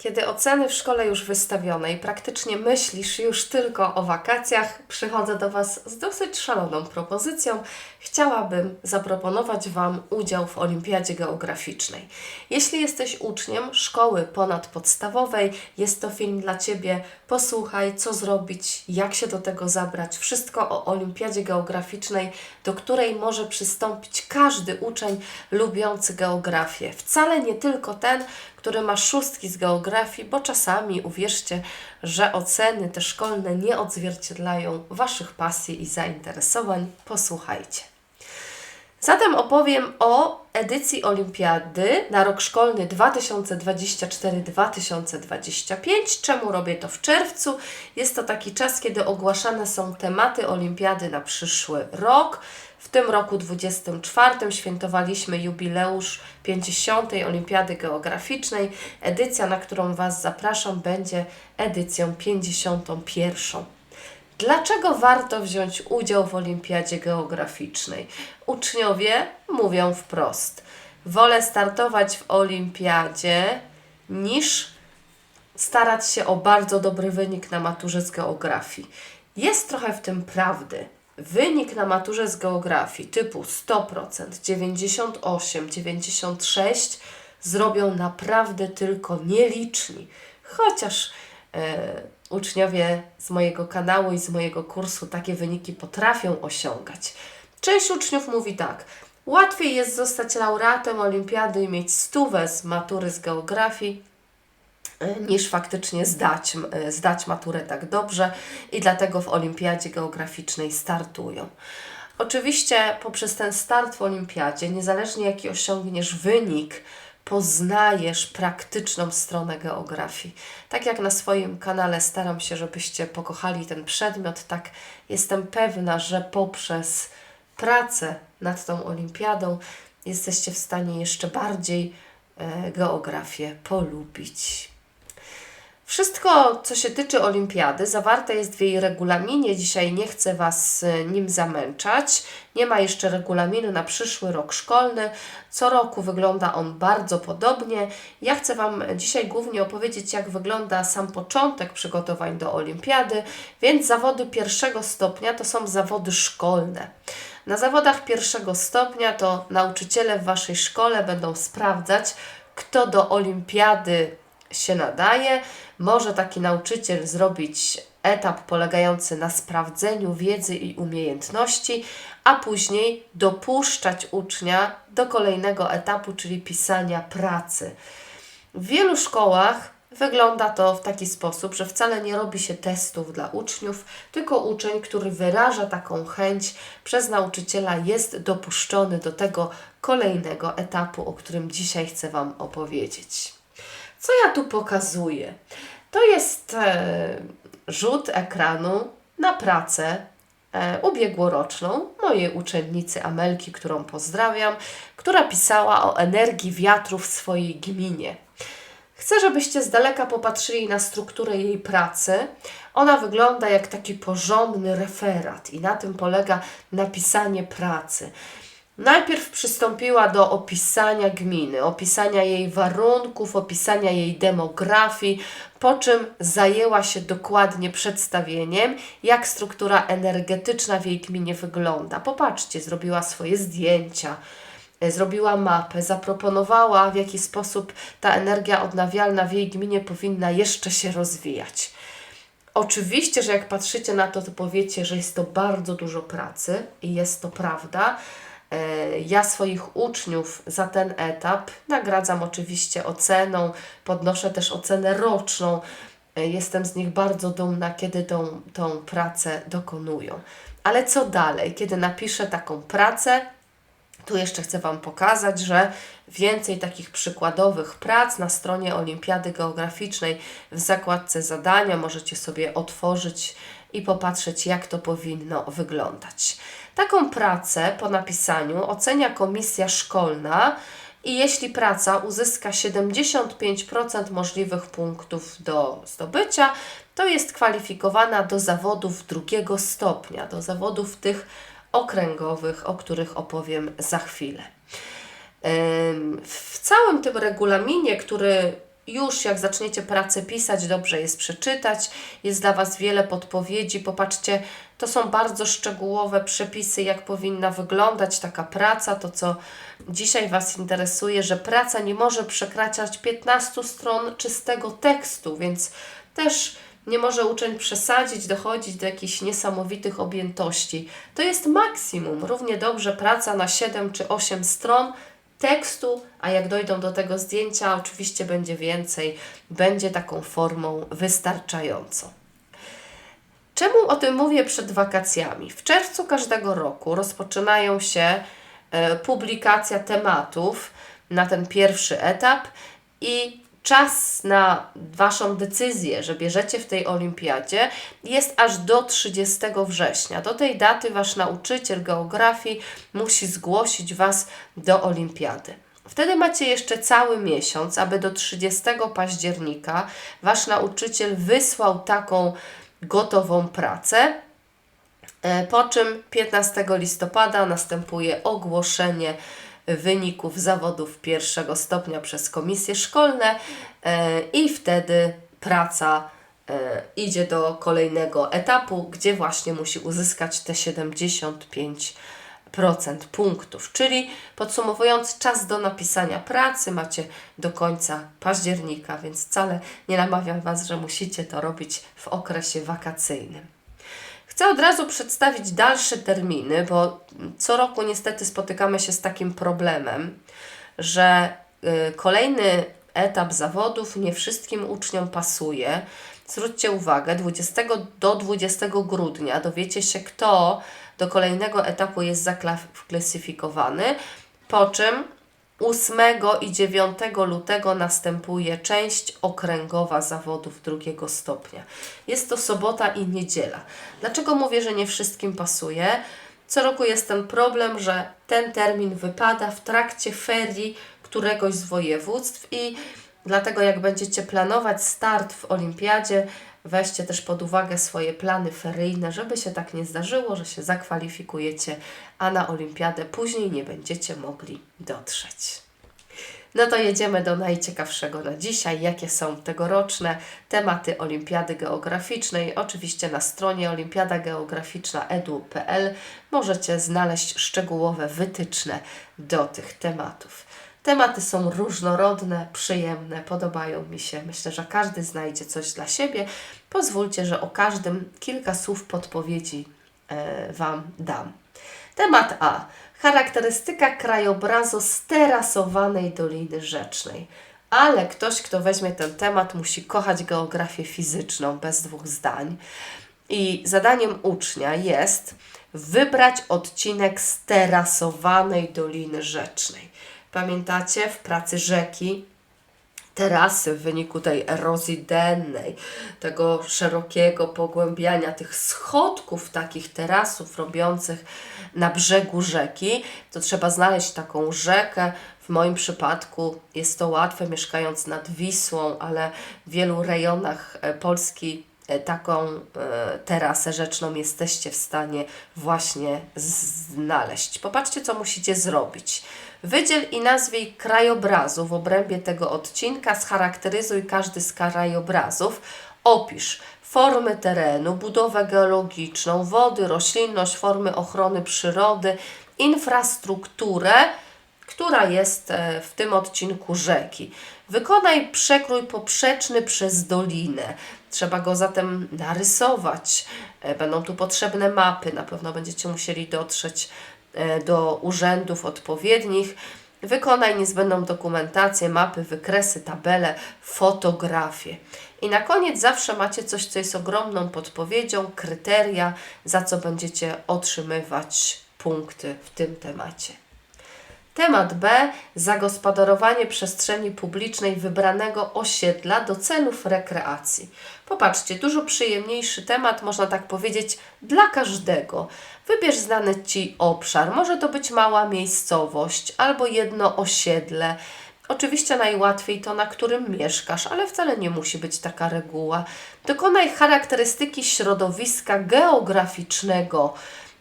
Kiedy oceny w szkole już wystawione i praktycznie myślisz już tylko o wakacjach, przychodzę do Was z dosyć szaloną propozycją. Chciałabym zaproponować Wam udział w Olimpiadzie Geograficznej. Jeśli jesteś uczniem szkoły ponadpodstawowej, jest to film dla Ciebie. Posłuchaj, co zrobić, jak się do tego zabrać. Wszystko o Olimpiadzie Geograficznej, do której może przystąpić każdy uczeń lubiący geografię. Wcale nie tylko ten, który ma szóstki z geografii, bo czasami uwierzcie, że oceny te szkolne nie odzwierciedlają Waszych pasji i zainteresowań. Posłuchajcie. Zatem opowiem o edycji Olimpiady na rok szkolny 2024-2025. Czemu robię to w czerwcu? Jest to taki czas, kiedy ogłaszane są tematy Olimpiady na przyszły rok. W tym roku 24 świętowaliśmy jubileusz 50. Olimpiady Geograficznej. Edycja, na którą Was zapraszam, będzie edycją 51. Dlaczego warto wziąć udział w Olimpiadzie Geograficznej? Uczniowie mówią wprost: Wolę startować w Olimpiadzie niż starać się o bardzo dobry wynik na maturze z geografii. Jest trochę w tym prawdy. Wynik na maturze z geografii typu 100%, 98, 96 zrobią naprawdę tylko nieliczni. Chociaż e, uczniowie z mojego kanału i z mojego kursu takie wyniki potrafią osiągać. Część uczniów mówi tak: łatwiej jest zostać laureatem olimpiady i mieć stówę z matury z geografii, niż faktycznie zdać, zdać maturę tak dobrze i dlatego w olimpiadzie geograficznej startują. Oczywiście poprzez ten start w olimpiadzie, niezależnie jaki osiągniesz wynik, poznajesz praktyczną stronę geografii. Tak jak na swoim kanale staram się, żebyście pokochali ten przedmiot, tak jestem pewna, że poprzez pracę nad tą olimpiadą jesteście w stanie jeszcze bardziej e, geografię polubić. Wszystko, co się tyczy olimpiady, zawarte jest w jej regulaminie. Dzisiaj nie chcę Was e, nim zamęczać. Nie ma jeszcze regulaminu na przyszły rok szkolny. Co roku wygląda on bardzo podobnie. Ja chcę Wam dzisiaj głównie opowiedzieć, jak wygląda sam początek przygotowań do olimpiady, więc zawody pierwszego stopnia to są zawody szkolne. Na zawodach pierwszego stopnia to nauczyciele w Waszej szkole będą sprawdzać, kto do olimpiady się nadaje. Może taki nauczyciel zrobić etap polegający na sprawdzeniu wiedzy i umiejętności, a później dopuszczać ucznia do kolejnego etapu, czyli pisania pracy. W wielu szkołach wygląda to w taki sposób, że wcale nie robi się testów dla uczniów, tylko uczeń, który wyraża taką chęć przez nauczyciela, jest dopuszczony do tego kolejnego etapu, o którym dzisiaj chcę Wam opowiedzieć. Co ja tu pokazuję? To jest e, rzut ekranu na pracę e, ubiegłoroczną mojej uczennicy Amelki, którą pozdrawiam, która pisała o energii wiatru w swojej gminie. Chcę, żebyście z daleka popatrzyli na strukturę jej pracy. Ona wygląda jak taki porządny referat i na tym polega napisanie pracy. Najpierw przystąpiła do opisania gminy, opisania jej warunków, opisania jej demografii, po czym zajęła się dokładnie przedstawieniem, jak struktura energetyczna w jej gminie wygląda. Popatrzcie, zrobiła swoje zdjęcia, e, zrobiła mapę, zaproponowała, w jaki sposób ta energia odnawialna w jej gminie powinna jeszcze się rozwijać. Oczywiście, że jak patrzycie na to, to powiecie, że jest to bardzo dużo pracy i jest to prawda. E, Ja swoich uczniów za ten etap nagradzam oczywiście oceną, podnoszę też ocenę roczną. E, Jestem z nich bardzo dumna, kiedy tą, tą pracę dokonują. Ale co dalej? Kiedy napiszę taką pracę, tu jeszcze chcę Wam pokazać, że więcej takich przykładowych prac na stronie Olimpiady Geograficznej w zakładce zadania możecie sobie otworzyć i popatrzeć, jak to powinno wyglądać. Taką pracę po napisaniu ocenia komisja szkolna i jeśli praca uzyska 75% możliwych punktów do zdobycia, to jest kwalifikowana do zawodów drugiego stopnia, do zawodów tych okręgowych, o których opowiem za chwilę. W całym tym regulaminie, który już jak zaczniecie pracę pisać, dobrze jest przeczytać. Jest dla Was wiele podpowiedzi. Popatrzcie, to są bardzo szczegółowe przepisy, jak powinna wyglądać taka praca. To, co dzisiaj Was interesuje, że praca nie może przekraczać 15 stron czystego tekstu, więc też nie może uczeń przesadzić, dochodzić do jakichś niesamowitych objętości. To jest maksimum. Równie dobrze praca na 7 czy 8 stron tekstu, a jak dojdą do tego zdjęcia, oczywiście będzie więcej, będzie taką formą wystarczającą. Czemu o tym mówię przed wakacjami? W czerwcu każdego roku rozpoczynają się e, publikacja tematów na ten pierwszy etap i czas na Waszą decyzję, że bierzecie w tej olimpiadzie jest aż do 30 września. Do tej daty Wasz nauczyciel geografii musi zgłosić Was do olimpiady. Wtedy macie jeszcze cały miesiąc, aby do 30 października Wasz nauczyciel wysłał taką gotową pracę. E, Po czym 15 listopada następuje ogłoszenie wyników zawodów pierwszego stopnia przez komisje szkolne e, i wtedy praca e, idzie do kolejnego etapu, gdzie właśnie musi uzyskać te 75% punktów. Czyli podsumowując, czas do napisania pracy macie do końca października, więc wcale nie namawiam Was, że musicie to robić w okresie wakacyjnym. Chcę od razu przedstawić dalsze terminy, bo co roku niestety spotykamy się z takim problemem, że y, kolejny etap zawodów nie wszystkim uczniom pasuje. Zwróćcie uwagę, 20 do 20 grudnia dowiecie się, kto do kolejnego etapu jest zaklasyfikowany, po czym 8 i 9 lutego następuje część okręgowa zawodów drugiego stopnia. Jest to sobota i niedziela. Dlaczego mówię, że nie wszystkim pasuje? Co roku jest ten problem, że ten termin wypada w trakcie ferii któregoś z województw i dlatego jak będziecie planować start w olimpiadzie, weźcie też pod uwagę swoje plany feryjne, żeby się tak nie zdarzyło, że się zakwalifikujecie, a na olimpiadę później nie będziecie mogli dotrzeć. No to jedziemy do najciekawszego na dzisiaj, jakie są tegoroczne tematy Olimpiady Geograficznej. Oczywiście na stronie olimpiadageograficzna.edu.pl możecie znaleźć szczegółowe wytyczne do tych tematów. Tematy są różnorodne, przyjemne, podobają mi się. Myślę, że każdy znajdzie coś dla siebie. Pozwólcie, że o każdym kilka słów podpowiedzi e, Wam dam. Temat A. Charakterystyka krajobrazu sterasowanej Doliny Rzecznej. Ale ktoś, kto weźmie ten temat, musi kochać geografię fizyczną, bez dwóch zdań. I zadaniem ucznia jest wybrać odcinek sterasowanej Doliny Rzecznej. Pamiętacie, w pracy rzeki terasy w wyniku tej erozji dennej, tego szerokiego pogłębiania tych schodków, takich terasów robiących na brzegu rzeki, to trzeba znaleźć taką rzekę. W moim przypadku jest to łatwe, mieszkając nad Wisłą, ale w wielu rejonach e, Polski taką e, terasę rzeczną jesteście w stanie właśnie znaleźć. Popatrzcie, co musicie zrobić. Wydziel i nazwij krajobrazu w obrębie tego odcinka, scharakteryzuj każdy z krajobrazów, opisz formy terenu, budowę geologiczną, wody, roślinność, formy ochrony przyrody, infrastrukturę, która jest e, w tym odcinku rzeki. Wykonaj przekrój poprzeczny przez dolinę. Trzeba go zatem narysować. E, Będą tu potrzebne mapy. Na pewno będziecie musieli dotrzeć e, do urzędów odpowiednich. Wykonaj niezbędną dokumentację, mapy, wykresy, tabele, fotografie. I na koniec zawsze macie coś, co jest ogromną podpowiedzią, kryteria, za co będziecie otrzymywać punkty w tym temacie. Temat B. Zagospodarowanie przestrzeni publicznej wybranego osiedla do celów rekreacji. Popatrzcie, dużo przyjemniejszy temat, można tak powiedzieć, dla każdego. Wybierz znany Ci obszar. Może to być mała miejscowość albo jedno osiedle. Oczywiście najłatwiej to, na którym mieszkasz, ale wcale nie musi być taka reguła. Dokonaj charakterystyki środowiska geograficznego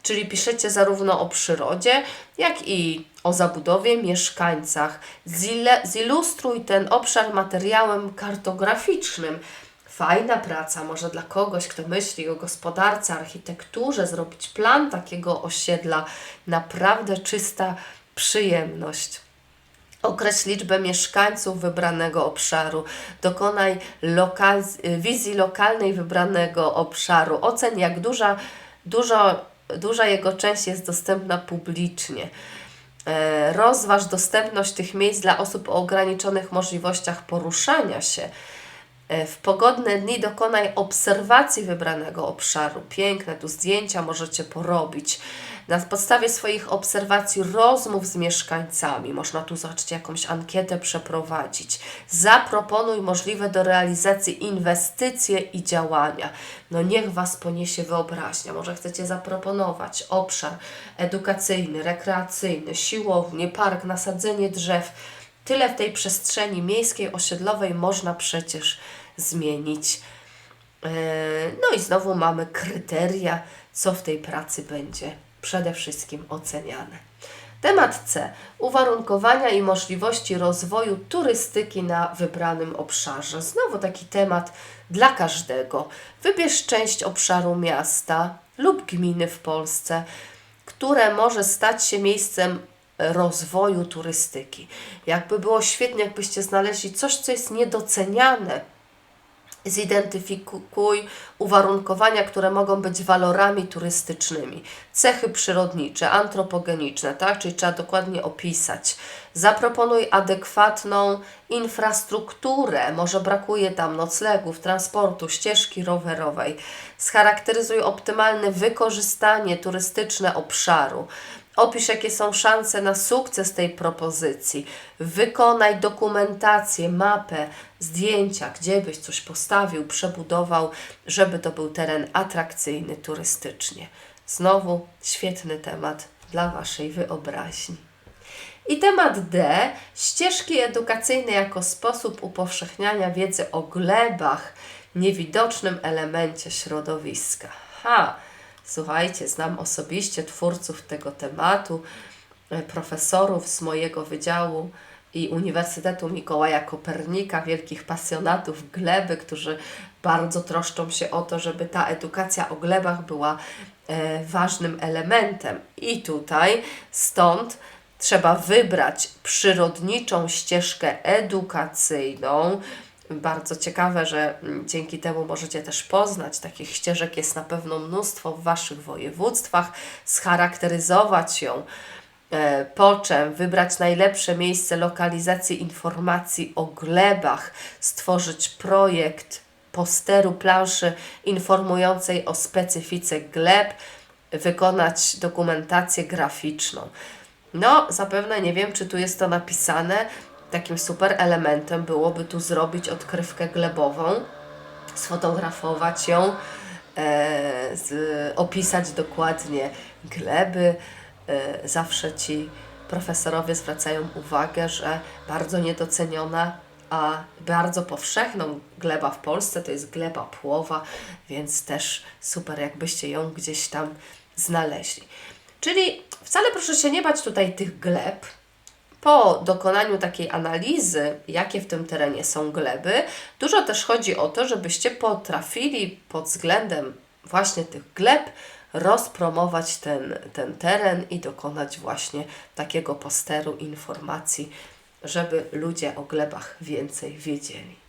czyli piszecie zarówno o przyrodzie, jak i o zabudowie, mieszkańcach. Zilustruj ten obszar materiałem kartograficznym. Fajna praca, może dla kogoś, kto myśli o gospodarce, architekturze, zrobić plan takiego osiedla. Naprawdę czysta przyjemność. Określ liczbę mieszkańców wybranego obszaru. Dokonaj lokal, wizji lokalnej wybranego obszaru. Oceń, jak duża, dużo, duża jego część jest dostępna publicznie. E, Rozważ dostępność tych miejsc dla osób o ograniczonych możliwościach poruszania się. E, W pogodne dni dokonaj obserwacji wybranego obszaru. Piękne tu zdjęcia możecie porobić. Na podstawie swoich obserwacji rozmów z mieszkańcami, można tu zobaczyć jakąś ankietę przeprowadzić. Zaproponuj możliwe do realizacji inwestycje i działania. No niech Was poniesie wyobraźnia. Może chcecie zaproponować obszar edukacyjny, rekreacyjny, siłownię, park, nasadzenie drzew. Tyle w tej przestrzeni miejskiej, osiedlowej można przecież zmienić. E, No i znowu mamy kryteria, co w tej pracy będzie przede wszystkim oceniane. Temat C. Uwarunkowania i możliwości rozwoju turystyki na wybranym obszarze. Znowu taki temat dla każdego. Wybierz część obszaru miasta lub gminy w Polsce, które może stać się miejscem rozwoju turystyki. Jakby było świetnie, jakbyście znaleźli coś, co jest niedoceniane Zidentyfikuj uwarunkowania, które mogą być walorami turystycznymi, cechy przyrodnicze, antropogeniczne, tak? Czyli trzeba dokładnie opisać. Zaproponuj adekwatną infrastrukturę, może brakuje tam noclegów, transportu, ścieżki rowerowej. Scharakteryzuj optymalne wykorzystanie turystyczne obszaru. Opisz, jakie są szanse na sukces tej propozycji. Wykonaj dokumentację, mapę, zdjęcia, gdzie byś coś postawił, przebudował, żeby to był teren atrakcyjny turystycznie. Znowu świetny temat dla Waszej wyobraźni. I temat D. Ścieżki edukacyjne jako sposób upowszechniania wiedzy o glebach, niewidocznym elemencie środowiska. Ha! Słuchajcie, znam osobiście twórców tego tematu, e, profesorów z mojego wydziału i Uniwersytetu Mikołaja Kopernika, wielkich pasjonatów gleby, którzy bardzo troszczą się o to, żeby ta edukacja o glebach była e, ważnym elementem. I tutaj stąd trzeba wybrać przyrodniczą ścieżkę edukacyjną, bardzo ciekawe, że mm, dzięki temu możecie też poznać. Takich ścieżek jest na pewno mnóstwo w Waszych województwach, scharakteryzować ją, e, po czym wybrać najlepsze miejsce lokalizacji informacji o glebach, stworzyć projekt posteru planszy informującej o specyfice gleb, wykonać dokumentację graficzną. No, zapewne nie wiem, czy tu jest to napisane, takim super elementem byłoby tu zrobić odkrywkę glebową, sfotografować ją, e, z, opisać dokładnie gleby. E, zawsze ci profesorowie zwracają uwagę, że bardzo niedoceniona, a bardzo powszechną gleba w Polsce to jest gleba płowa, więc też super, jakbyście ją gdzieś tam znaleźli. Czyli wcale proszę się nie bać tutaj tych gleb, po dokonaniu takiej analizy, jakie w tym terenie są gleby, dużo też chodzi o to, żebyście potrafili pod względem właśnie tych gleb rozpromować ten, ten teren i dokonać właśnie takiego posteru informacji, żeby ludzie o glebach więcej wiedzieli.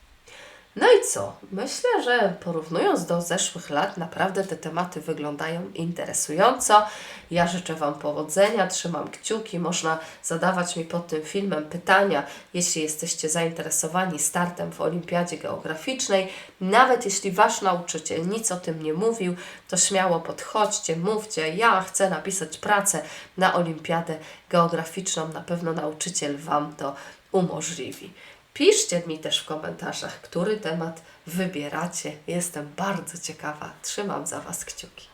No i co? Myślę, że porównując do zeszłych lat, naprawdę te tematy wyglądają interesująco. Ja życzę Wam powodzenia, trzymam kciuki. Można zadawać mi pod tym filmem pytania, jeśli jesteście zainteresowani startem w Olimpiadzie Geograficznej. Nawet jeśli Wasz nauczyciel nic o tym nie mówił, to śmiało podchodźcie, mówcie. Ja chcę napisać pracę na Olimpiadę Geograficzną. Na pewno nauczyciel Wam to umożliwi. Piszcie mi też w komentarzach, który temat wybieracie. Jestem bardzo ciekawa. Trzymam za Was kciuki.